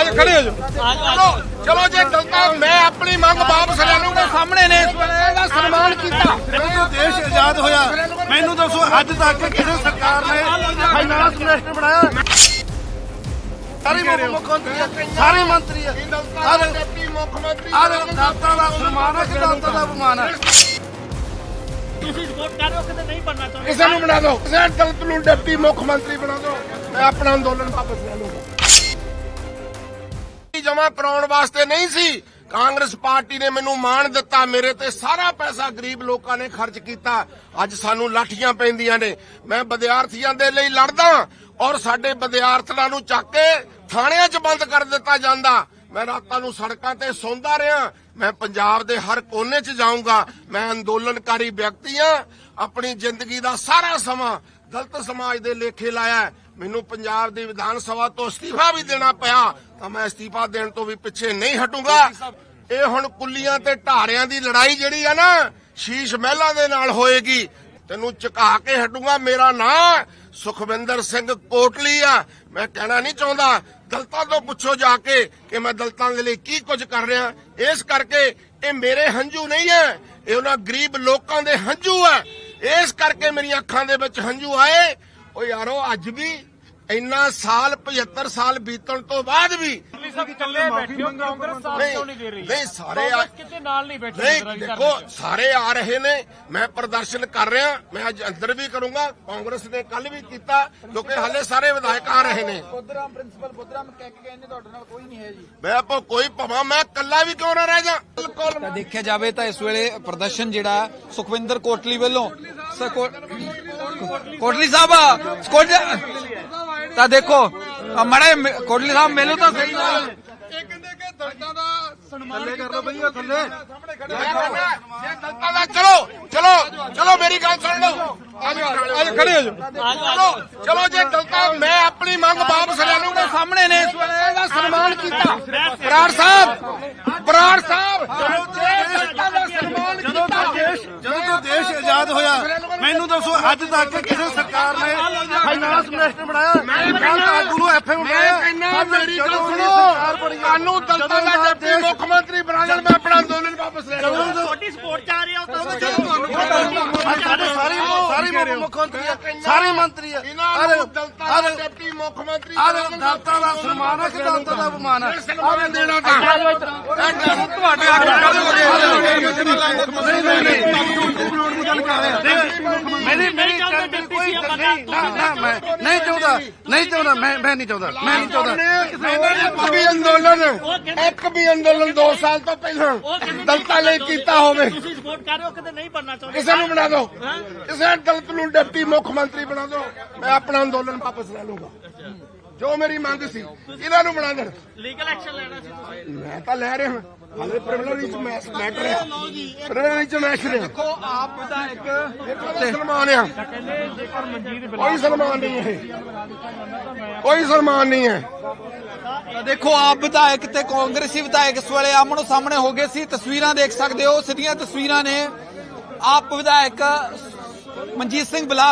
ਅੱਜ ਖੜੇ ਹੋ ਜਾਓ। ਚਲੋ ਜੇ ਦਲਤਾ ਮੈਂ ਆਪਣੀ ਮੰਗ ਵਾਪਸ ਲੈ ਲੂੰਗਾ ਸਾਹਮਣੇ ਨੇ ਇਸ ਵੇਲੇ ਇਹਦਾ ਸਨਮਾਨ ਕੀਤਾ। ਜਦੋਂ ਦੇਸ਼ ਆਜ਼ਾਦ ਹੋਇਆ। ਮੈਨੂੰ ਦੱਸੋ ਅੱਜ ਤੱਕ ਕਿਸੇ ਸਰਕਾਰ ਨੇ ਫਾਈਨਾਂਸ ਮਿਨਿਸਟਰ ਬਣਾਇਆ? ਸਾਰੇ ਮੁੱਖ ਮੰਤਰੀ ਸਾਰੇ ਮੰਤਰੀ ਸਾਰੇ ਡਿਪਟੀ ਮੁੱਖ ਮੰਤਰੀ ਆਹ ਦਾਤਾ ਦਾ ਸਨਮਾਨ ਹੈ ਦਾਤਾ ਦਾ ਅਪਮਾਨ ਹੈ। ਤੁਸੀਂ ਸਪੋਰਟ ਕਰ ਰਹੇ ਹੋ ਕਿਤੇ ਨਹੀਂ ਬਣਨਾ ਚਾਹੁੰਦੇ। ਕਿਸੇ ਨੂੰ ਬਣਾ ਦਿਓ। ਕਿਸੇ ਦਲਤ ਨੂੰ ਡਿਪਟੀ ਮੁੱਖ ਮੰਤਰੀ ਬਣਾ ਦਿਓ। ਮੈਂ ਆਪਣਾ ਅੰਦੋਲਨ ਵਾਪਸ ਲੈ ਲੂੰਗਾ ਜਮਾ ਕਰਾਉਣ ਵਾਸਤੇ ਨਹੀਂ ਸੀ। ਕਾਂਗਰਸ ਪਾਰਟੀ ਨੇ ਮੈਨੂੰ ਮਾਣ ਦਿੱਤਾ, ਮੇਰੇ ਤੇ ਸਾਰਾ ਪੈਸਾ ਗਰੀਬ ਲੋਕਾਂ ਨੇ ਖਰਚ ਕੀਤਾ। ਅੱਜ ਸਾਨੂੰ ਲਾਠੀਆਂ ਪੈਂਦੀਆਂ ਨੇ। ਮੈਂ ਵਿਦਿਆਰਥੀਆਂ ਦੇ ਲਈ ਲੜਦਾ ਔਰ ਸਾਡੇ ਵਿਦਿਆਰਥੀਆਂ ਨੂੰ ਚੱਕ ਕੇ ਥਾਣਿਆਂ 'ਚ ਬੰਦ ਕਰ ਦਿੱਤਾ ਜਾਂਦਾ। ਮੈਂ ਰਾਤਾਂ ਨੂੰ ਸੜਕਾਂ ਤੇ ਸੌਂਦਾ ਰਿਹਾ। ਮੈਂ ਪੰਜਾਬ ਦੇ ਹਰ ਕੋਨੇ 'ਚ ਜਾਊਂਗਾ। ਮੈਂ ਅੰਦੋਲਨਕਾਰੀ ਵਿਅਕਤੀ ਆ ਆਪਣੀ ਜ਼ਿੰਦਗੀ ਦਾ ਸਾਰਾ ਸਮਾਂ ਗਲਤ ਸਮਾਜ ਦੇ ਲੇਖੇ ਲਾਇਆ ਮੈਨੂੰ ਪੰਜਾਬ ਦੀ ਵਿਧਾਨ ਸਭਾ ਤੋਂ ਅਸਤੀਫਾ ਵੀ ਦੇਣਾ ਪਿਆ ਤਾਂ ਮੈਂ ਅਸਤੀਫਾ ਦੇਣ ਤੋਂ ਵੀ ਪਿੱਛੇ ਨਹੀਂ ਹਟੂੰਗਾ। ਇਹ ਹੁਣ ਕੁੱਲੀਆਂ ਤੇ ਢਾਰਿਆਂ ਦੀ ਲੜਾਈ ਜਿਹੜੀ ਆ ਨਾ ਸ਼ੀਸ਼ ਮਹਿਲਾਂ ਦੇ ਨਾਲ ਹੋਏਗੀ। ਤੈਨੂੰ ਝੁਕਾ ਕੇ ਹਟੂੰਗਾ ਮੇਰਾ ਨਾਂ ਸੁਖਵਿੰਦਰ ਸਿੰਘ ਕੋਟਲੀ ਆ। ਮੈਂ ਕਹਿਣਾ ਨਹੀਂ ਚਾਹੁੰਦਾ ਦਲਤਾਂ ਤੋਂ ਪੁੱਛੋ ਜਾ ਕੇ ਕਿ ਮੈਂ ਦਲਤਾਂ ਦੇ ਲਈ ਕੀ ਕੁਝ ਕਰ ਰਿਹਾ। ਇਸ ਕਰਕੇ ਇਹ ਮੇਰੇ ਹੰਝੂ ਨਹੀਂ ਹੈ ਇਹ ਉਹਨਾਂ ਗਰੀਬ ਲੋਕਾਂ ਦੇ ਹੰਝੂ ਹੈ ਇਸ ਕਰਕੇ ਮੇਰੀਆਂ ਅੱਖਾਂ ਦੇ ਵਿੱਚ ਹੰਝੂ ਆਏ ਓ ਯਾਰੋ ਅੱਜ ਵੀ ਇੰਨਾ ਸਾਲ 75 ਸਾਲ ਬੀਤਣ ਤੋਂ ਬਾਅਦ ਵੀ ਸਭ ਇਕੱਲੇ ਬੈਠੇ ਹੋ ਕਾਂਗਰਸ ਸਾਥ ਕਿਉਂ ਨਹੀਂ ਦੇ ਰਹੀ? ਨਹੀਂ ਸਾਰੇ ਆ ਕਾਂਗਰਸ ਕਿਤੇ ਨਾਲ ਨਹੀਂ ਬੈਠੀ ਨਹੀਂ ਜਰਾ ਵੀ ਦੇਖੋ ਧਰਨੇ ਤੇ। ਸਾਰੇ ਆ ਰਹੇ ਨੇ ਮੈਂ ਪ੍ਰਦਰਸ਼ਨ ਕਰ ਰਿਹਾ ਮੈਂ ਅੱਜ ਅੰਦਰ ਵੀ ਕਰੂੰਗਾ ਕਾਂਗਰਸ ਨੇ ਕੱਲ ਵੀ ਕੀਤਾ ਕਿਉਂਕਿ ਹਲੇ ਸਾਰੇ ਵਿਧਾਇਕ ਆ ਰਹੇ ਨੇ। ਬੁੱਧਰਾਮ ਪ੍ਰਿੰਸੀਪਲ ਬੁੱਧਰਾਮ ਕਹਿ ਕੇ ਨੇ ਤੁਹਾਡੇ ਨਾਲ ਕੋਈ ਨਹੀਂ ਹੈ ਜੀ। ਮੈਂ ਆਪੋ ਕੋਈ ਭਵਾਂ ਮੈਂ ਕੱਲਾ ਵੀ ਕਿਉਂ ਨਾ ਰਹਿ ਜਾ? ਬਿਲਕੁਲ ਤਾਂ ਦੇਖਿਆ ਜਾਵੇ ਤਾਂ ਇਸ ਵੇਲੇ ਪ੍ਰਦਰਸ਼ਨ ਜਿਹੜਾ ਸੁਖਵਿੰਦਰ ਕੋਟਲੀ ਵੱਲੋਂ ਕੋਟਲੀ ਸਾਹਿਬ ਕੋਟਲੀ ਤਾਂ ਦੇਖੋ ਮੜੇ ਕੋਟਲੀ ਸਾਹਿਬ ਮਿਲੋ ਤਾਂ ਸਹੀ ਨਾ ਇਹ ਕਹਿੰਦੇ ਕਿ ਦਲਤਾਂ ਦਾ ਸਨਮਾਨ ਥੱਲੇ ਕਰ ਲਓ ਬਈ ਉਹ ਥੱਲੇ। ਮੈਂ ਕਹਿੰਦਾ ਜੇ ਦਲਤਾਂ ਦਾ ਚਲੋ ਚਲੋ ਚਲੋ ਮੇਰੀ ਗੱਲ ਸੁਣ ਲਓ। ਅੱਜ ਖੜੇ ਹੋ ਜਾਓ। ਚਲੋ ਜੇ ਦਲਤਾਂ ਮੈਂ ਆਪਣੀ ਮੰਗ ਵਾਪਸ ਲੈ ਲੂੰਗਾ ਸਾਹਮਣੇ ਨੇ ਇਸ ਵੇਲੇ ਇਹਦਾ ਸਨਮਾਨ ਕੀਤਾ। ਬਰਾੜ ਸਾਹਿਬ ਬਰਾੜ ਸਾਹਿਬ ਚਲੋ ਜੇ ਦਲਤਾਂ ਦਾ ਸਨਮਾਨ ਜਦੋਂ ਕੀਤਾ ਤੋਂ ਦੇਸ਼ ਜਦੋਂ ਤੋਂ ਦੇਸ਼ ਆਜ਼ਾਦ ਹੋਇਆ ਮੈਨੂੰ ਦੱਸੋ ਅੱਜ ਤੱਕ ਕਿਸੇ ਸਰਕਾਰ ਨੇ ਫਾਈਨਾਂਸ ਮਿਨਿਸਟਰ ਬਣਾਇਆ ਮੈਂ ਕਹਿੰਦਾ ਆਗੂ ਨੂੰ ਐਫਏ ਮੈਂ ਬਣਾਇਆ। ਕਹਿੰਦਾ ਮੇਰੀ ਗੱਲ ਸੁਣੋ। ਸਰਕਾਰ ਬਣੀ ਆ, ਕਾਨੂੰ ਦਲਤਾਂ ਦਾ ਡਿਪਟੀ ਮੁੱਖ ਮੰਤਰੀ ਬਣਾ ਲੈਣ ਮੈਂ ਆਪਣਾ ਅੰਦੋਲਨ ਵਾਪਸ ਲੈ ਲਵਾਂਗਾ ਤੁਹਾਡੀ ਸਪੋਰਟ ਚਾਹ ਰਹੇ ਹੋ ਤਾਂ ਅੱਜ ਸਾਡੇ ਸਾਰੇ ਸਾਰੇ ਮੁੱਖ- ਮੰਤਰੀ ਆ, ਸਾਰੇ ਮੰਤਰੀ ਆ। ਇਹਨਾਂ ਨੂੰ ਦਲਤਾਂ ਦਾ ਡਿਪਟੀ ਮੁੱਖ ਮੰਤਰੀ ਦਾਤਾ ਦਾ ਸਨਮਾਨ ਹੈ ਕਿ ਦਾਤਾ ਦਾ ਅਪਮਾਨ ਹੈ ਸਨਮਾਨ ਦੇਣਾ ਤਾਂ ਤੁਹਾਡੇ ਮੇਰੀ ਮੇਰੀ ਚੰਗੀ ਕੋਈ ਨਹੀਂ ਨਾ ਨਹੀਂ ਚਾਹੁੰਦਾ ਨਹੀਂ ਚਾਹੁੰਦਾ ਮੈਂ ਮੈਂ ਨਹੀਂ ਚਾਹੁੰਦਾ ਮੈਂ ਨਹੀਂ ਚਾਹੁੰਦਾ। ਇੱਕ ਵੀ ਅੰਦੋਲਨ ਇੱਕ ਵੀ ਅੰਦੋਲਨ 2 ਸਾਲ ਤੋਂ ਪਹਿਲਾਂ ਦਲਤਾਂ ਲਈ ਕੀਤਾ ਹੋਵੇ। ਤੁਸੀਂ ਸਪੋਰਟ ਕਰ ਰਹੇ ਹੋ ਕਿਤੇ ਨਹੀਂ ਬਣਨਾ ਚਾਹੁੰਦੇ। ਕਿਸੇ ਨੂੰ ਬਣਾ ਦਿਓ ਕਿਸੇ ਦਲਿਤ ਨੂੰ ਡਿਪਟੀ ਮੁੱਖ ਮੰਤਰੀ ਬਣਾ ਦਿਓ ਮੈਂ ਆਪਣਾ ਅੰਦੋਲਨ ਵਾਪਸ ਲੈ ਲੂੰਗਾ ਜੋ ਮੇਰੀ ਮੰਗ ਸੀ ਇਹਨਾਂ ਨੂੰ ਬਣਾ ਦੇਣ। ਲੀਗਲ ਐਕਸ਼ਨ ਲੈਣਾ ਸੀ ਤੁਸੀਂ। ਮੈਂ ਤਾਂ ਲੈ ਰਿਹਾ ਹਾਲੇ ਪ੍ਰਿਵਿਲੇਜ ਚ ਮੈਂ ਮੈਟਰ ਹੈ। ਪ੍ਰਿਵਿਲੇਜ ਚ ਮੈਟਰ ਹੈ। ਦੇਖੋ ਆਪ ਦਾ ਇੱਕ ਸਲਮਾਨ ਆ। ਕੋਈ ਸਲਮਾਨ ਨਹੀਂ ਹੈ ਕੋਈ ਸਨਮਾਨ ਨਹੀਂ ਹੈ। ਤਾਂ ਦੇਖੋ, ਆਪ ਵਿਧਾਇਕ ਤੇ ਕਾਂਗਰਸੀ ਵਿਧਾਇਕ ਇਸ ਵੇਲੇ ਆਮਣੋ ਸਾਹਮਣੇ ਹੋ ਗਏ ਸੀ। ਤਸਵੀਰਾਂ ਦੇਖ ਸਕਦੇ ਹੋ, ਸਿੱਧੀਆਂ ਤਸਵੀਰਾਂ ਨੇ। ਆਪ ਵਿਧਾਇਕ ਮਨਜੀਤ ਸਿੰਘ ਬਲਾ